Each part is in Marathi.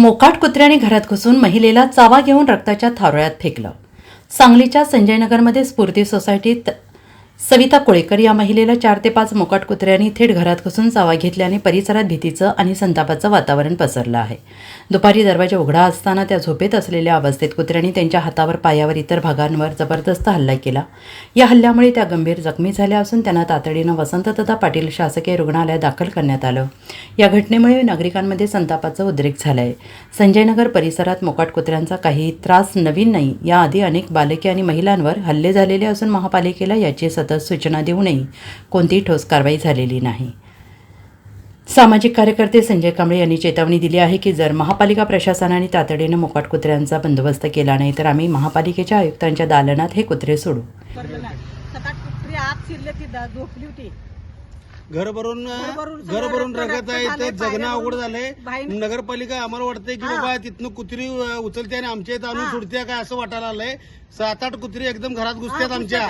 मोकाट कुत्र्याने घरात घुसून महिलेला चावा घेऊन रक्ताच्या थारोळ्यात फेकलं. सांगलीच्या संजयनगरमध्ये स्फूर्ती सोसायटीत सविता कोळेकर या महिलेला चार ते पाच मोकाट कुत्र्यांनी थेट घरात घुसून चावा घेतल्याने परिसरात भीतीचं आणि संतापाचं वातावरण पसरलं आहे. दुपारी दरवाजा उघडा असताना त्या झोपेत असलेल्या अवस्थेत कुत्र्यांनी त्यांच्या हातावर पायावर इतर भागांवर जबरदस्त हल्ला केला. या हल्ल्यामुळे त्या गंभीर जखमी झाल्या असून त्यांना तातडीनं वसंतदादा पाटील शासकीय रुग्णालयात दाखल करण्यात आलं. या घटनेमुळे नागरिकांमध्ये संतापाचं उद्रेक झालाय. आहे संजयनगर परिसरात मोकाट कुत्र्यांचा काही त्रास नवीन नाही. याआधी अनेक बालके आणि महिलांवर हल्ले झालेले असून महापालिकेला याची सतत सूचना देऊनही कोणतीही ठोस कारवाई झालेली नाही. सामाजिक कार्यकर्ते संजय कांबळे यांनी चेतावणी दिली आहे की जर महापालिका प्रशासनाने तातडीनं मोकाट कुत्र्यांचा बंदोबस्त केला नाही तर आम्ही महापालिकेच्या आयुक्तांच्या दालनात हे कुत्रे सोडू. घर भरून घर भरून रगत आहे जगणं अवघड झालंय. नगरपालिका आम्हाला वाटतंय की हा. बाबा तिथनं कुत्री उचलते आणि आमच्या इथं आणून. सोडते काय असं वाटायला आलंय सात आठ कुत्री एकदम घरात घुसतात आमच्या.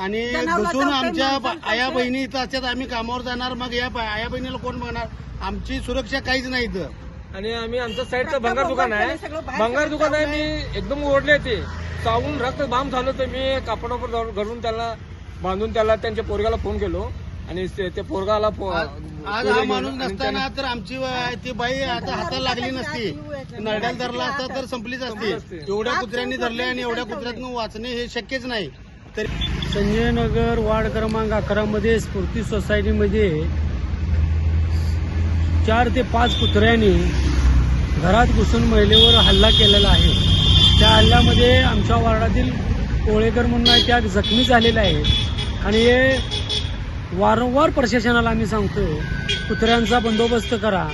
आणि चावतंय, आमच्या ब- आया. बहिणी इथं असतात आम्ही कामावर जाणार मग या ब- आया बहिणीला कोण बघणार? आमची सुरक्षा काहीच नाही इथं. आणि आम्ही आमचं साईडचं भंगार दुकान आहे. भंगार दुकान आहे. मी एकदम ओढले ते चावून रक्त बाम झालं तर मी कापडावर धरून- घरून त्याला बांधून त्याला त्यांच्या पोरगाला फोन केलो. आणि ते ते पोरगाला फो- आज आज पोरगा हा घेऊन माणूस आणि नसताना तर आमची व- ती बाई आता हाताला लागली नसती. नरड्याला धरला असता तर संपलीच संपली असती. असती. एवढ्या कुत्र्यांनी धरले आणि एवढ्या कुत्र्यातून वाचणे हे शक्यच नाही. तर संजयनगर वार्ड क्रमांक अकरा मध्ये स्फूर्ती सोसायटीमध्ये चार ते पाच कुत्र्यांनी घरात घुसून महिलेवर हल्ला केलेला आहे. त्या हल्ल्यामध्ये आमच्या वार्डातील कोळेकर म्हणून त्या जखमी झालेल्या आहेत आणि हे वारंवार प्रशासनाला आम्ही सांगतो कुत्र्यांचा बंदोबस्त करा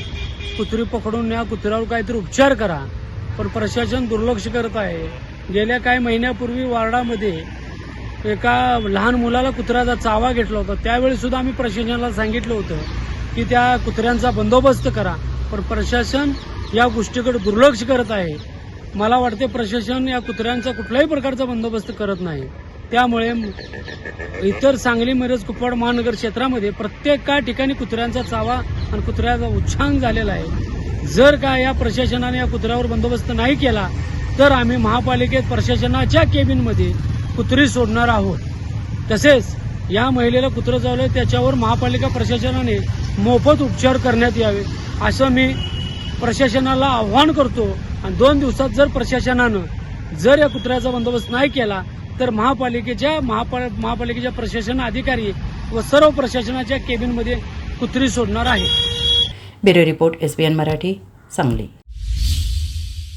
कुत्री पकडून न्या कुत्र्यावर काहीतरी उपचार करा. पण प्रशासन दुर्लक्ष करत आहे. गेल्या काही महिन्यापूर्वी वार्डामध्ये एका लहान मुलाला कुत्र्याचा चावा घेतला होता. त्यावेळी सुद्धा आम्ही प्रशासनाला सांगितलं होतं की त्या कुत्र्यांचा बंदोबस्त करा. पण प्रशासन या गोष्टीकडे दुर्लक्ष करत आहे. मला वाटते प्रशासन या कुत्र्यांचा कुठल्याही प्रकारचा बंदोबस्त करत नाही. त्यामुळे इतर सांगली मिरज कुपवाड महानगर क्षेत्रामध्ये प्रत्येक का ठिकाणी कुत्र्यांचा चावा आणि कुत्र्याचा उच्छांग झालेला आहे. जर का या प्रशासनाने या कुत्र्यावर बंदोबस्त नाही केला तर आम्ही महापालिकेत प्रशासनाच्या केबिनमध्ये कुत्री सोडणार आहोत. तसेच या महिलेला कुत्रं चावलं त्याच्यावर महापालिका प्रशासनाने मोफत उपचार करण्यात यावे असं मी प्रशासनाला आव्हान करतो. आणि दोन दिवसात जर प्रशासनानं जर या कुत्र्याचा बंदोबस्त नाही केला तर महापालिकेच्या महापा महापालिकेच्या प्रशासन अधिकारी व सर्व प्रशासनाच्या केबिनमध्ये कुत्री सोडणार आहे bureau report SBN Marathi Sangli.